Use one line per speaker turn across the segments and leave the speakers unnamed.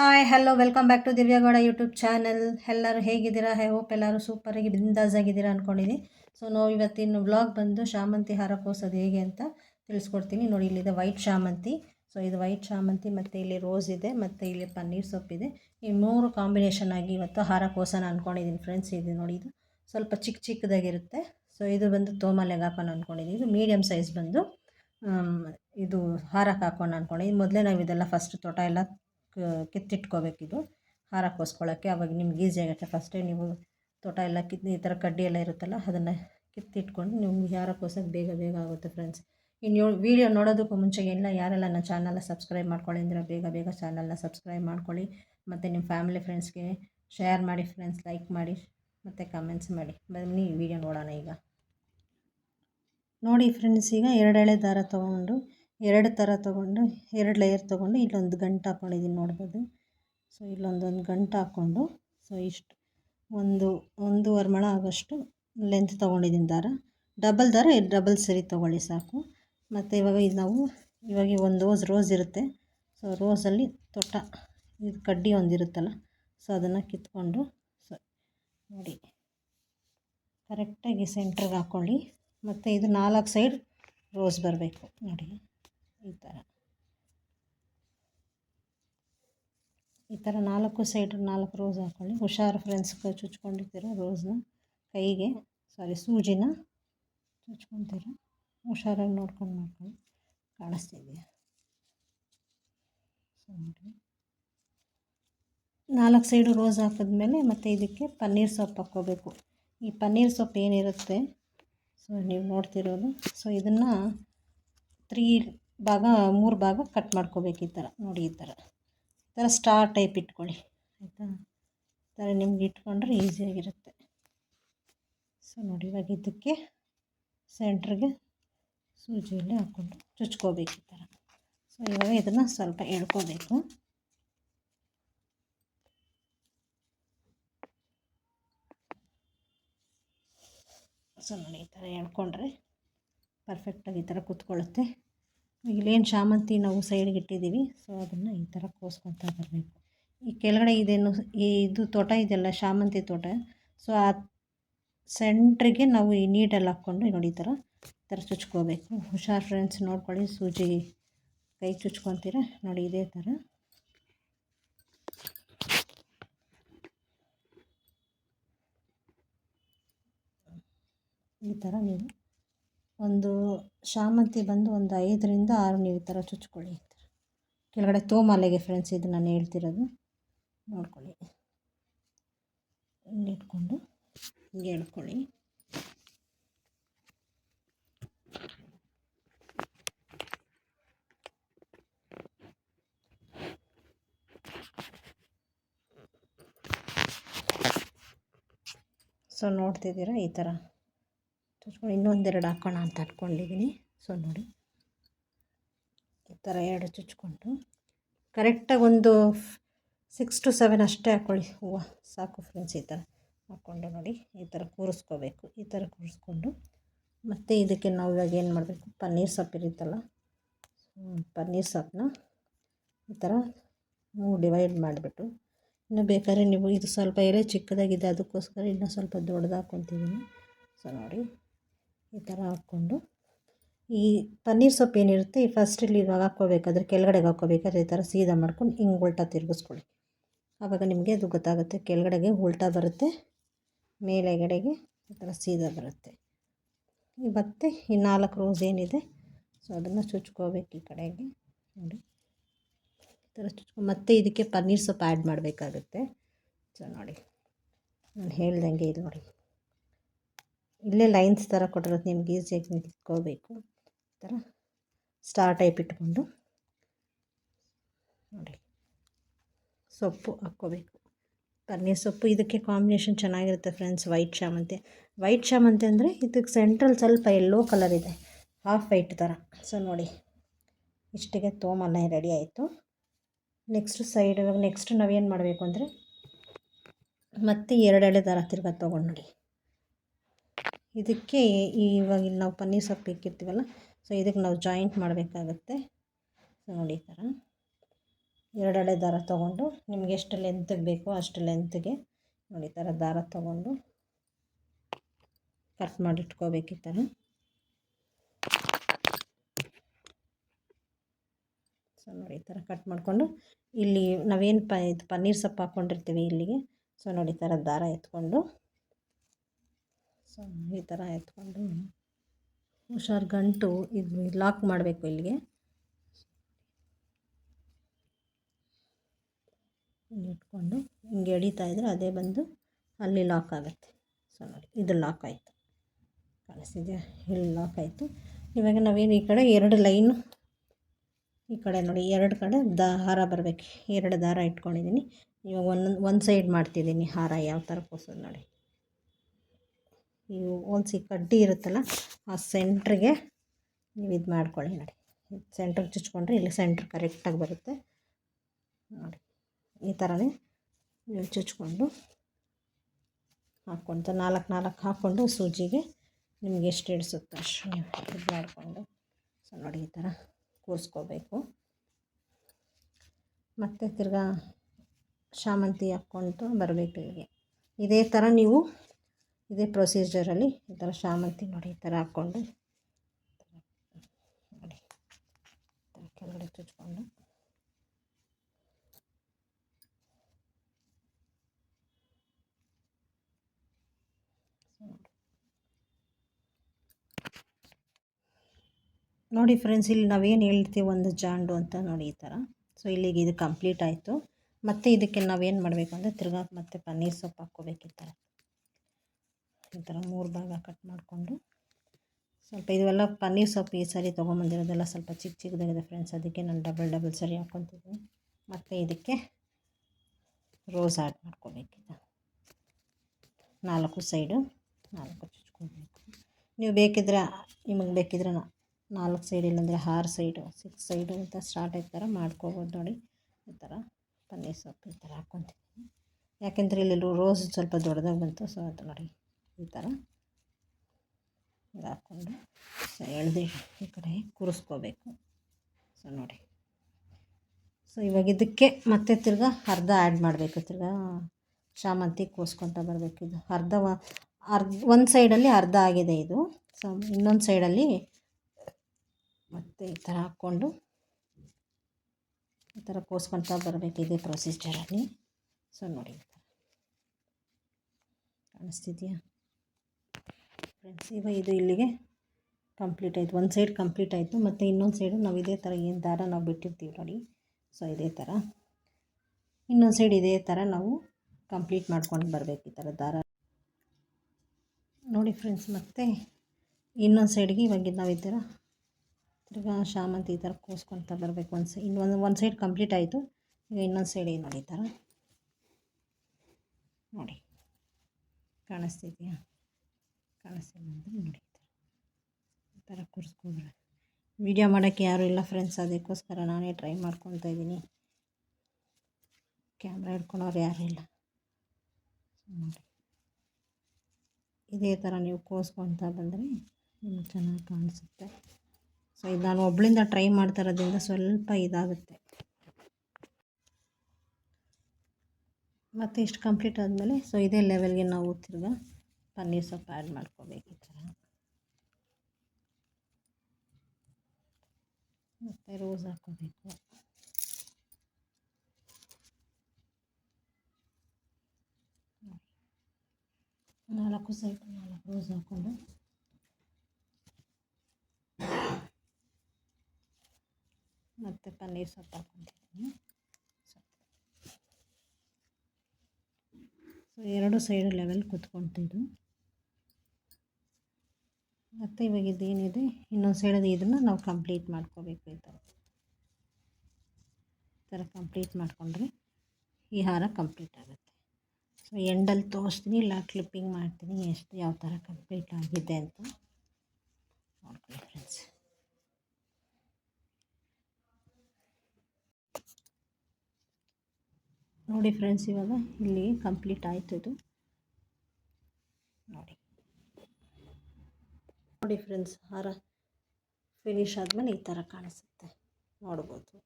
Hi hello welcome back to Divyagowda YouTube channel ಎಲ್ಲರೂ ಹೇಗಿದ್ದೀರಾ? I hope ಎಲ್ಲರೂ ಸೂಪರಾಗಿ ಬಿಂದಾಸ್ ಆಗಿದ್ದೀರಾ ಅಂದ್ಕೊಂಡಿದ್ದೀನಿ ಸೊ ನಾವು ಇವತ್ತಿನ ವ್ಲಾಗ್ ಬಂದು ಶಾಮಂತಿ ಹಾರ ಕೋಸೋದು ಹೇಗೆ ಅಂತ ತಿಳಿಸ್ಕೊಡ್ತೀನಿ. ನೋಡಿ, ಇಲ್ಲಿದೆ ವೈಟ್ ಶಾಮಂತಿ. ಸೊ ಇದು ವೈಟ್ ಶಾಮಂತಿ ಮತ್ತು ಇಲ್ಲಿ ರೋಸ್ ಇದೆ ಮತ್ತು ಇಲ್ಲಿ ಪನ್ನೀರ್ ಸೊಪ್ಪಿದೆ ಈ ಮೂರು ಕಾಂಬಿನೇಷನ್ ಆಗಿ ಇವತ್ತು ಹಾರ ಕೋಸನ ಅಂದ್ಕೊಂಡಿದ್ದೀನಿ ಫ್ರೆಂಡ್ಸ್ ಇದು ನೋಡಿ, ಇದು ಸ್ವಲ್ಪ ಚಿಕ್ಕ ಚಿಕ್ಕದಾಗಿರುತ್ತೆ. ಸೊ ಇದು ಬಂದು ಹಾಕೋಣ ಅಂದ್ಕೊಂಡಿದ್ದೀನಿ ಇದು ಮೀಡಿಯಮ್ ಸೈಜ್ ಬಂದು ಇದು ಹಾರಕ್ಕೆ ಹಾಕೋಣ ಅಂದ್ಕೊಂಡಿದ್ದೀನಿ ಮೊದಲೇ ನಾವು ಇದೆಲ್ಲ ಫಸ್ಟ್ ತೋಟ ಎಲ್ಲ ಕಿತ್ತಿಟ್ಕೋಬೇಕಿದು. ಹಾರ ಕೋಸ್ಕೊಳ್ಳೋಕ್ಕೆ ಅವಾಗ ನಿಮ್ಗೆ ಈಸಿ ಆಗುತ್ತೆ. ಫಸ್ಟೇ ನೀವು ತೋಟ ಎಲ್ಲ ಕಿತ್, ಈ ಥರ ಕಡ್ಡಿ ಎಲ್ಲ ಇರುತ್ತಲ್ಲ, ಅದನ್ನು ಕಿತ್ತಿಟ್ಕೊಂಡು ನಿಮ್ಗೆ ಹಾರ ಕೋಸೋಕ್ಕೆ ಬೇಗ ಬೇಗ ಆಗುತ್ತೆ ಫ್ರೆಂಡ್ಸ್ ಇನ್ನು ವೀಡಿಯೋ ನೋಡೋದಕ್ಕೂ ಮುಂಚೆ ಎಲ್ಲ ಯಾರೆಲ್ಲ ನನ್ನ ಚಾನಲ್ನ ಸಬ್ಸ್ಕ್ರೈಬ್ ಮಾಡ್ಕೊಳ್ಳಿ ಅಂದರೆ ಬೇಗ ಬೇಗ ಚಾನಲ್ನ ಸಬ್ಸ್ಕ್ರೈಬ್ ಮಾಡ್ಕೊಳ್ಳಿ. ಮತ್ತು ನಿಮ್ಮ ಫ್ಯಾಮಿಲಿ ಫ್ರೆಂಡ್ಸ್ಗೆ ಶೇರ್ ಮಾಡಿ ಫ್ರೆಂಡ್ಸ್ ಲೈಕ್ ಮಾಡಿ, ಮತ್ತು ಕಮೆಂಟ್ಸ್ ಮಾಡಿ. ಬನ್ನಿ ವಿಡಿಯೋ ನೋಡೋಣ ಈಗ. ನೋಡಿ ಫ್ರೆಂಡ್ಸ್ ಈಗ ಎರಡೆಳೆ ದಾರ ತೊಗೊಂಡು ಎರಡು ಥರ ತೊಗೊಂಡು, ಎರಡು ಲೇಯರ್ ತೊಗೊಂಡು ಇಲ್ಲೊಂದು ಗಂಟು ಹಾಕ್ಕೊಂಡಿದ್ದೀನಿ ನೋಡ್ಬೋದು. ಸೊ ಇಲ್ಲೊಂದೊಂದು ಗಂಟು ಹಾಕ್ಕೊಂಡು ಸೊ ಇಷ್ಟು, ಒಂದು, ಒಂದೂವರೆ ಮೊಳ ಆಗೋಷ್ಟು ಲೆಂತ್ ತೊಗೊಂಡಿದ್ದೀನಿ ದಾರ. ಡಬಲ್ ದಾರ ಡಬಲ್ ಸರಿ ತೊಗೊಳ್ಳಿ ಸಾಕು. ಮತ್ತು ಇವಾಗ ಇದು ನಾವು, ಇವಾಗ ಒಂದು ರೋಸ್ ರೋಸ್ ಇರುತ್ತೆ. ಸೊ ರೋಸಲ್ಲಿ ತೊಟ್ಟ, ಇದು ಕಡ್ಡಿ ಒಂದಿರುತ್ತಲ್ಲ ಸೊ ಅದನ್ನು ಕಿತ್ಕೊಂಡು ಸೊ ನೋಡಿ. ಕರೆಕ್ಟಾಗಿ ಸೆಂಟ್ರಿಗೆ ಹಾಕ್ಕೊಳ್ಳಿ ಮತ್ತು ಇದು ನಾಲ್ಕು ಸೈಡ್ ರೋಸ್ ಬರಬೇಕು, ನೋಡಿ. ಈ ಥರ. ಈ ಥರ ನಾಲ್ಕು ಸೈಡ್, ನಾಲ್ಕು ರೋಸ್ ಹಾಕ್ಕೊಳ್ಳಿ ಹುಷಾರು ಫ್ರೆಂಡ್ಸ್ ಚುಚ್ಕೊಂಡಿರ್ತೀರ ರೋಸ್ನ? ಕೈಗೆ ಸಾರಿ ಸೂಜಿನ ಚುಚ್ಕೊತೀರ? ಹುಷಾರಾಗಿ ನೋಡ್ಕೊಂಡು ಮಾಡ್ಕೊಳ್ಳಿ. ಕಾಣಿಸ್ತಿದೆಯಾ ನಾಲ್ಕು ಸೈಡು ರೋಸ್ ಹಾಕಿದ್ಮೇಲೆ ಮತ್ತು ಇದಕ್ಕೆ ಪನ್ನೀರ್ ಸೊಪ್ಪು ಹಾಕ್ಕೋಬೇಕು. ಈ ಪನ್ನೀರ್ ಸೊಪ್ಪು ಏನಿರುತ್ತೆ? ಸೊ ನೀವು ನೋಡ್ತಿರೋದು. ಸೊ ಇದನ್ನು ತ್ರೀ ಭಾಗ, ಮೂರು ಭಾಗ ಕಟ್ ಮಾಡ್ಕೋಬೇಕು ಈ ಥರ. ನೋಡಿ ಈ ಥರ. ಈ ಥರ ಸ್ಟಾರ್ ಟೈಪ್ ಇಟ್ಕೊಳ್ಳಿ. ಆಯಿತಾ? ಈ ಥರ ನಿಮ್ಗೆ ಇಟ್ಕೊಂಡ್ರೆ ಈಸಿಯಾಗಿರುತ್ತೆ ಸೊ ನೋಡಿ ಇವಾಗ ಇದಕ್ಕೆ ಸೆಂಟ್ರಿಗೆ ಸೂಜಿಯಲ್ಲಿ ಹಾಕ್ಕೊಂಡು ಚುಚ್ಕೋಬೇಕು ಈ ಥರ. ಸೊ ಇವಾಗ ಇದನ್ನು ಸ್ವಲ್ಪ ಎಳ್ಕೋಬೇಕು. ಸೊ ನೋಡಿ ಈ ಥರ ಎಳ್ಕೊಂಡ್ರೆ ಪರ್ಫೆಕ್ಟಾಗಿ ಈ ಥರ ಕೂತ್ಕೊಳ್ಳುತ್ತೆ. ಇಲ್ಲೇನು ಶಾಮಂತಿ ನಾವು ಸೈಡ್ಗೆ ಇಟ್ಟಿದ್ದೀವಿ. ಸೊ ಅದನ್ನು ಈ ಥರ ಕೋಸ್ಕೊತಾ ಬರಬೇಕು. ಈ ಕೆಳಗಡೆ ಇದೇನು, ಈ ಇದು ತೋಟ ಇದೆಲ್ಲ ಶಾಮಂತಿ ತೋಟ. ಸೊ ಆ ಸೆಂಟ್ರಿಗೆ ನಾವು ಈ ನೀಟಲ್ಲಿ ಹಾಕ್ಕೊಂಡು ನೋಡಿ ಈ ಥರ ಈ ಥರ ಚುಚ್ಕೋಬೇಕು. ಹುಷಾರು ಫ್ರೆಂಡ್ಸ್ ನೋಡ್ಕೊಳ್ಳಿ, ಸೂಜಿ ಕೈ ಚುಚ್ಕೊತೀರ? ನೋಡಿ ಇದೇ ಥರ ಈ ಥರ ನೀವು ಒಂದು ಶಾಮಂತಿ ಬಂದು ಒಂದು ಐದರಿಂದ ಆರು ನೀವು ಈ ಥರ ಚುಚ್ಕೊಳ್ಳಿ. ಕೆಳಗಡೆ ತೋಮಾಲೆಗೆ ಫ್ರೆಂಡ್ಸ್ ಇದು ನಾನು ಹೇಳ್ತಿರೋದು. ನೋಡ್ಕೊಳ್ಳಿ. ಹಿಂಗೆ ಇಟ್ಕೊಂಡು ಹಿಂಗೆ ಎಳ್ಕೊಳ್ಳಿ. ಸೊ ನೋಡ್ತಿದ್ದೀರಾ ಈ ಥರ? ಚುಚ್ಕೊಂಡು ಇನ್ನೊಂದೆರಡು ಹಾಕೋಣ ಅಂತ ಅಂದ್ಕೊಂಡಿದ್ದೀನಿ ಸೊ, ನೋಡಿ. ಈ ಥರ ಎರಡು ಚುಚ್ಕೊಂಡು. ಕರೆಕ್ಟಾಗಿ ಒಂದು ಸಿಕ್ಸ್ ಟು ಸೆವೆನ್ ಅಷ್ಟೇ ಹಾಕ್ಕೊಳ್ಳಿ ಹೂವು. ಸಾಕು ಫ್ರೆಂಡ್ಸ್ ಈ ಥರ ಹಾಕ್ಕೊಂಡು ನೋಡಿ. ಈ ಥರ ಕೂರಿಸ್ಕೋಬೇಕು. ಈ ಥರ ಕೂರಿಸ್ಕೊಂಡು ಮತ್ತು ಇದಕ್ಕೆ ನಾವು ಇವಾಗ ಏನು ಮಾಡಬೇಕು? ಪನ್ನೀರ್ ಸೊಪ್ಪು ಇರುತ್ತಲ್ಲ? ಪನ್ನೀರ್ ಸೊಪ್ಪನ್ನ ಈ ಥರ ಡಿವೈಡ್ ಮಾಡಿಬಿಟ್ಟು. ಇನ್ನು ಬೇಕಾದ್ರೆ ನೀವು ಇದು ಸ್ವಲ್ಪ ಎಲೆ ಚಿಕ್ಕದಾಗಿದೆ, ಅದಕ್ಕೋಸ್ಕರ ಇನ್ನೂ ಸ್ವಲ್ಪ ದೊಡ್ಡದು ಹಾಕ್ಕೊತಿದ್ದೀನಿ ಸೊ, ನೋಡಿ. ಈ ಥರ ಹಾಕ್ಕೊಂಡು ಈ ಪನ್ನೀರ್ ಸೊಪ್ಪು ಏನಿರುತ್ತೆ, ಈ ಫಸ್ಟಲ್ಲಿ ಇವಾಗ ಹಾಕ್ಕೋಬೇಕಾದ್ರೆ ಕೆಳಗಡೆಗೆ ಹಾಕ್ಕೋಬೇಕಾದ್ರೆ ಈ ಥರ ಸೀದಾ ಮಾಡ್ಕೊಂಡು ಹಿಂಗೆ ಉಲ್ಟಾ ತಿರುಗಿಸ್ಕೊಳ್ಳಿ. ಆವಾಗ ನಿಮಗೆ ಅದು ಗೊತ್ತಾಗುತ್ತೆ. ಕೆಳಗಡೆಗೆ ಉಲ್ಟಾ ಬರುತ್ತೆ, ಮೇಲೆಗಡೆಗೆ ಈ ಥರ ಸೀದಾ ಬರುತ್ತೆ. ಮತ್ತು ಈ ನಾಲ್ಕು ರೋಸ್ ಏನಿದೆ, ಸೊ ಅದನ್ನು ಚುಚ್ಕೋಬೇಕು ಈ ಕಡೆಗೆ. ನೋಡಿ. ಈ ಥರ ಚುಚ್ಕೊ, ಮತ್ತೆ ಇದಕ್ಕೆ ಪನ್ನೀರ್ ಸೊಪ್ಪು ಆ್ಯಡ್ ಮಾಡಬೇಕಾಗುತ್ತೆ. ಸೊ ನೋಡಿ. ನಾನು ಹೇಳ್ದಂಗೆ ಇದು ನೋಡಿ. ಇಲ್ಲೇ ಲೈನ್ಸ್ ಥರ ಕೊಟ್ಟಿರೋದು ನಿಮ್ಗೆ ಈಸಿಯಾಗಿ ನಿಂತ್ಕೋಬೇಕು ಈ ಥರ ಸ್ಟಾರ್ ಟೈಪ್ ಇಟ್ಕೊಂಡು ನೋಡಿ. ಸೊಪ್ಪು ಹಾಕ್ಕೋಬೇಕು. ಪನ್ನೀರ್ ಸೊಪ್ಪು ಇದಕ್ಕೆ ಕಾಂಬಿನೇಷನ್ ಚೆನ್ನಾಗಿರುತ್ತೆ ಫ್ರೆಂಡ್ಸ್ ವೈಟ್ ಶಾಮಂತಿ ವೈಟ್ ಶಾಮಂತಿ ಅಂದರೆ ಇದಕ್ಕೆ ಸೆಂಟ್ರಲ್ ಸ್ವಲ್ಪ ಎಲ್ಲೋ ಕಲರ್ ಇದೆ ಹಾಫ್ ವೈಟ್ ಥರ ಸೊ ನೋಡಿ, ಇಷ್ಟಿಗೆ ತೋಮಲ್ಲ ರೆಡಿ ಆಯಿತು. ನೆಕ್ಸ್ಟ್ ಸೈಡ್ ಇವಾಗ ನೆಕ್ಸ್ಟ್ ನಾವೇನು ಮಾಡಬೇಕು ಅಂದರೆ ಮತ್ತೆ ಎರಡೆರಡು ಥರ ತಿರ್ಗಾ ತೊಗೊಂಡು ನೋಡಿ. ಇದಕ್ಕೆ ಇವಾಗ ಇಲ್ಲಿ ನಾವು ಪನ್ನೀರ್ ಸೊಪ್ಪು ಇಕ್ಕಿರ್ತೀವಲ್ಲ ಸೊ ಇದಕ್ಕೆ ನಾವು ಜಾಯಿಂಟ್ ಮಾಡಬೇಕಾಗತ್ತೆ. ಸೊ ನೋಡಿ ಈ ಥರ ಎರಡೆಳೆ ದಾರ ತೊಗೊಂಡು ನಿಮ್ಗೆ ಎಷ್ಟು ಲೆಂತಿಗೆ ಬೇಕೋ ಅಷ್ಟು ಲೆಂತ್ಗೆ ನೋಡಿ ಈ ಥರ ದಾರ ತೊಗೊಂಡು ಕಟ್ ಮಾಡಿಟ್ಕೋಬೇಕು ಈ ಥರ ಸೊ ನೋಡಿ ಈ ಥರ ಕಟ್ ಮಾಡಿಕೊಂಡು ಇಲ್ಲಿ ನಾವೇನು ಪ ಇದು ಪನ್ನೀರ್ ಸೊಪ್ಪು ಹಾಕ್ಕೊಂಡಿರ್ತೀವಿ ಇಲ್ಲಿಗೆ ಸೊ ನೋಡಿ ಈ ಥರ ದಾರ ಎತ್ಕೊಂಡು ಸೊ ಈ ಥರ ಎತ್ಕೊಂಡು ಹುಷಾರು ಗಂಟು ಇದು ಲಾಕ್ ಮಾಡಬೇಕು ಇಲ್ಲಿಗೆ. ಇಟ್ಕೊಂಡು ಹಿಂಗೆ ಎಡಿತಾ ಇದ್ರೆ ಅದೇ ಬಂದು ಅಲ್ಲಿ ಲಾಕ್ ಆಗುತ್ತೆ. ಸೊ ನೋಡಿ, ಇದು ಲಾಕ್ ಆಯಿತು. ಕಾಣಿಸ್ತಿದೆಯಾ ಇಲ್ಲಿ ಲಾಕ್ ಆಯಿತು. ಇವಾಗ ನಾವೇನು ಈ ಕಡೆ ಎರಡು ಲೈನು ಈ ಕಡೆ ನೋಡಿ, ಎರಡು ಕಡೆ ದಾರ ಬರಬೇಕು. ಎರಡು ದಾರ ಇಟ್ಕೊಂಡಿದ್ದೀನಿ. ಇವಾಗ ಒಂದೊಂದು, ಒಂದು ಸೈಡ್ ಮಾಡ್ತಿದ್ದೀನಿ ಹಾರ ಯಾವ ಥರ ಕೂಸೋದು ನೋಡಿ. ಇವು ಹೊಲ್ಸಿ ಕಡ್ಡಿ ಇರುತ್ತಲ್ಲ, ಆ ಸೆಂಟ್ರಿಗೆ ನೀವು ಇದು ಮಾಡ್ಕೊಳ್ಳಿ ನೋಡಿ. ಸೆಂಟ್ರಿಗೆ ಚುಚ್ಕೊಂಡ್ರೆ ಇಲ್ಲಿ ಸೆಂಟ್ರ್ ಕರೆಕ್ಟಾಗಿ ಬರುತ್ತೆ. ನೋಡಿ, ಈ ಥರನೇ ನೀವು ಚುಚ್ಕೊಂಡು ಹಾಕ್ಕೊಂತ ನಾಲ್ಕು ನಾಲ್ಕು ಹಾಕ್ಕೊಂಡು ಸೂಜಿಗೆ ನಿಮ್ಗೆ ಎಷ್ಟು ಹಿಡಿಸುತ್ತೋ ಅಷ್ಟು ನೀವು ಇದು ಮಾಡಿಕೊಂಡು. ಸೊ ನೋಡಿ ಈ ಥರ ಕೂರಿಸ್ಕೋಬೇಕು. ಮತ್ತು ತಿರ್ಗಾ ಶಾಮಂತಿ ಹಾಕ್ಕೊಂಡು ಬರಬೇಕು ಹೀಗೆ ಇದೇ ಥರ ನೀವು ಇದೇ ಪ್ರೊಸೀಜರಲ್ಲಿ ಈ ಥರ ಶಾಮಂತಿ ನೋಡಿ ಈ ಥರ ಹಾಕ್ಕೊಂಡು ನೋಡಿ ಕೆಳಗಡೆ ಚುಚ್ಕೊಂಡು. ನೋಡಿ ಫ್ರೆಂಡ್ಸ್ ಇಲ್ಲಿ ನಾವೇನು ಹೇಳ್ತೀವಿ, ಒಂದು ಜಾಂಡು ಅಂತ ನೋಡಿ ಈ ಥರ ಸೊ ಇಲ್ಲಿಗೆ ಇದು ಕಂಪ್ಲೀಟ್ ಆಯಿತು. ಮತ್ತು ಇದಕ್ಕೆ ನಾವೇನು ಮಾಡಬೇಕು ಅಂದರೆ ತಿರ್ಗಾ ಮತ್ತೆ ಪನ್ನೀರ್ ಸೊಪ್ಪು ಹಾಕ್ಕೋಬೇಕು ಈ ಥರ ಈ ಥರ ಮೂರು ಭಾಗ ಕಟ್ ಮಾಡಿಕೊಂಡು ಸ್ವಲ್ಪ ಇವೆಲ್ಲ ಪನ್ನೀರ್ ಸೊಪ್ಪು ಈ ಸರಿ ತೊಗೊಂಬಂದಿರೋದೆಲ್ಲ ಸ್ವಲ್ಪ ಚಿಕ್ಕ ಚಿಕ್ಕದಾಗಿದೆ ಫ್ರೆಂಡ್ಸ್. ಅದಕ್ಕೆ ನಾನು ಡಬಲ್ ಡಬಲ್ ಸರಿ ಹಾಕ್ಕೊತಿದ್ದೀನಿ. ಮತ್ತು ಇದಕ್ಕೆ ರೋಸ್ ಆ್ಯಡ್ ಮಾಡ್ಕೋಬೇಕಿದೆ ನಾಲ್ಕು ಸೈಡು ನಾಲ್ಕು ಚುಚ್ಕೊಬೇಕು. ನೀವು ಬೇಕಿದ್ರೆ ನಿಮಗೆ ಬೇಕಿದ್ರೆ ನಾಲ್ಕು ಸೈಡ್ ಇಲ್ಲಾಂದರೆ ಆರು ಸೈಡು, ಸಿಕ್ಸ್ ಸೈಡು ಅಂತ ಸ್ಟಾರ್ಟ್ ಆಯ್ತು ಥರ ಮಾಡ್ಕೋಬೋದು ನೋಡಿ. ಈ ಥರ ಪನ್ನೀರ್ ಸೊಪ್ಪು ಈ ಥರ ಹಾಕ್ಕೊತಿದ್ದೀನಿ. ಯಾಕೆಂದರೆ ಇಲ್ಲಿ ರೋಸ್ ಸ್ವಲ್ಪ ದೊಡ್ಡದಾಗಿ ಬಂತು, ಸೊ ಅದು ನೋಡಿ. ಈ ಥರ ಹಾಕ್ಕೊಂಡು ಸೊ ಎಳೆದು ಈ ಕಡೆ ಕೂರಿಸ್ಕೋಬೇಕು. ಸೊ ನೋಡಿ. ಸೊ ಇವಾಗ ಇದಕ್ಕೆ ಮತ್ತೆ ತಿರ್ಗಾ ಅರ್ಧ ಆ್ಯಡ್ ಮಾಡಬೇಕು. ತಿರ್ಗಾ ಶಾಮಂತಿ ಕೂರಿಸ್ಕೊತ ಬರಬೇಕು ಇದು. ಅರ್ಧ ಅರ್ಧ ಒಂದು ಸೈಡಲ್ಲಿ ಅರ್ಧ ಆಗಿದೆ ಇದು. ಸೊ ಇನ್ನೊಂದು ಸೈಡಲ್ಲಿ ಮತ್ತೆ ಈ ಥರ ಹಾಕ್ಕೊಂಡು ಈ ಥರ ಕೂಸ್ಕೊತ ಬರಬೇಕು ಇದೇ ಪ್ರೊಸೀಜರಲ್ಲಿ ಸೊ ನೋಡಿ ಕಾಣಿಸ್ತಿದೆಯಾ? ಫ್ರೆಂಡ್ಸ್ ಇವಾಗ ಇದು ಇಲ್ಲಿಗೆ ಕಂಪ್ಲೀಟ್ ಆಯಿತು. ಒಂದು ಸೈಡ್ ಕಂಪ್ಲೀಟ್ ಆಯಿತು. ಮತ್ತು ಇನ್ನೊಂದು ಸೈಡು ನಾವು ಇದೇ ಥರ ಏನು ದಾರ ನಾವು ಬಿಟ್ಟಿರ್ತೀವಿ ನೋಡಿ. ಸೊ ಇದೇ ಥರ ಇನ್ನೊಂದು ಸೈಡ್ ಇದೇ ಥರ ನಾವು ಕಂಪ್ಲೀಟ್ ಮಾಡ್ಕೊಂಡು ಬರಬೇಕು ಈ ಥರ ದಾರ. ನೋಡಿ ಫ್ರೆಂಡ್ಸ್ ಮತ್ತು ಇನ್ನೊಂದು ಸೈಡ್ಗೆ ಇವಾಗ ನಾವು ಈ ಥರ ತಿರ್ಗಾ ಶಾಮಂತಿ ಈ ಥರ ಕೂಸ್ಕೊತ ಬರಬೇಕು. ಒಂದು ಸೈ, ಇನ್ನೊಂದು, ಒಂದು ಸೈಡ್ ಕಂಪ್ಲೀಟ್ ಆಯಿತು. ಈಗ ಇನ್ನೊಂದು ಸೈಡ್ ಏನು ನೋಡಿ ಈ ಥರ ನೋಡಿ. ಕಾಣಿಸ್ತಿದೆಯಾ? ಅಂದರೆ ನೋಡಿ ಈ ಥರ ವಿಡಿಯೋ ವೀಡಿಯೋ ಮಾಡೋಕ್ಕೆ ಯಾರೂ ಇಲ್ಲ ಫ್ರೆಂಡ್ಸ್ ಅದಕ್ಕೋಸ್ಕರ ನಾನೇ ಟ್ರೈ ಮಾಡ್ಕೊತಾ ಇದ್ದೀನಿ. ಕ್ಯಾಮ್ರಾ ಹಿಡ್ಕೊಳೋರು ಯಾರೂ ಇಲ್ಲ. ನೋಡಿ ಇದೇ ಥರ ನೀವು ಕೋಸ್ಕೊತ ಬಂದರೆ ನಿಮ್ಗೆ ಚೆನ್ನಾಗಿ ಕಾಣಿಸುತ್ತೆ. ಸೊ ಇದು ನಾನು ಒಬ್ಬಳಿಂದ ಟ್ರೈ ಮಾಡ್ತಾ ಇರೋದ್ರಿಂದ ಸ್ವಲ್ಪ ಇದಾಗುತ್ತೆ. ಮತ್ತು ಇಷ್ಟು ಕಂಪ್ಲೀಟ್ ಆದಮೇಲೆ ಸೊ ಇದೇ ಲೆವೆಲ್ಗೆ ನಾವು ತಿರ್ಗ ಪನ್ನೀರ್ ಸೊಪ್ಪು ಆ್ಯಡ್ ಮಾಡ್ಕೋಬೇಕು ಈ ಥರ ಮತ್ತು ರೋಸ್ ಹಾಕ್ಕೋಬೇಕು ನಾಲ್ಕು ಸೈಡ್ ನಾಲ್ಕು ರೋಸ್ ಹಾಕ್ಕೊಂಡು ಮತ್ತು ಪನ್ನೀರ್ ಸೊಪ್ಪು ಹಾಕ್ಕೊತಿದ್ದೀನಿ ಎರಡು ಸೈಡು ಲೆವೆಲ್ ಕುತ್ಕೊತಿದ್ದು ಮತ್ತು ಇವಾಗ ಇದೇನಿದೆ, ಇನ್ನೊಂದು ಸೈಡಲ್ಲಿ ಇದನ್ನು ನಾವು ಕಂಪ್ಲೀಟ್ ಮಾಡ್ಕೋಬೇಕು ಈ ಥರ ಈ ಥರ ಕಂಪ್ಲೀಟ್ ಮಾಡಿಕೊಂಡ್ರೆ ಈ ಹಾರ ಕಂಪ್ಲೀಟ್ ಆಗುತ್ತೆ. ಸೊ ಎಂಡಲ್ಲಿ ತೋರಿಸ್ತೀನಿ, ಇಲ್ಲ ಕ್ಲಿಪ್ಪಿಂಗ್ ಮಾಡ್ತೀನಿ, ಎಷ್ಟು ಯಾವ ಥರ ಕಂಪ್ಲೀಟ್ ಆಗಿದೆ ಅಂತ. ನೋಡಿ ಫ್ರೆಂಡ್ಸ್ ಇವಾಗ ಇಲ್ಲಿ ಕಂಪ್ಲೀಟ್ ಆಯಿತು ಇದು. ನೋಡಿ. ನೋಡಿ ಫ್ರೆಂಡ್ಸ್ ಹಾರ ಫಿನಿಶ್ ಆದಮೇಲೆ ಈ ಥರ ಕಾಣಿಸುತ್ತೆ. ನೋಡ್ಬೋದು.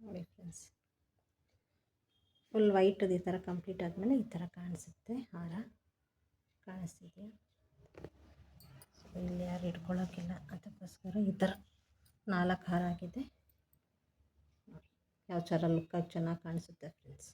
ನೋಡಿ ಫ್ರೆಂಡ್ಸ್ ಫುಲ್ ವೈಟದು ಈ ಥರ ಕಂಪ್ಲೀಟ್ ಆದಮೇಲೆ ಈ ಥರ ಕಾಣಿಸುತ್ತೆ ಹಾರ ಕಾಣಿಸ್ತಿದೆಯಾ ಸೊ ಇಲ್ಲಿ ಯಾರು ಇಟ್ಕೊಳ್ಳೋಕ್ಕಿಲ್ಲ ಅದಕ್ಕೋಸ್ಕರ ಈ ಥರ ನಾಲ್ಕು ಹಾರ ಆಗಿದೆ. ಯಾವ ಥರ ಲುಕ್ಕಾಗಿ ಚೆನ್ನಾಗಿ ಕಾಣಿಸುತ್ತೆ ಫ್ರೆಂಡ್ಸ್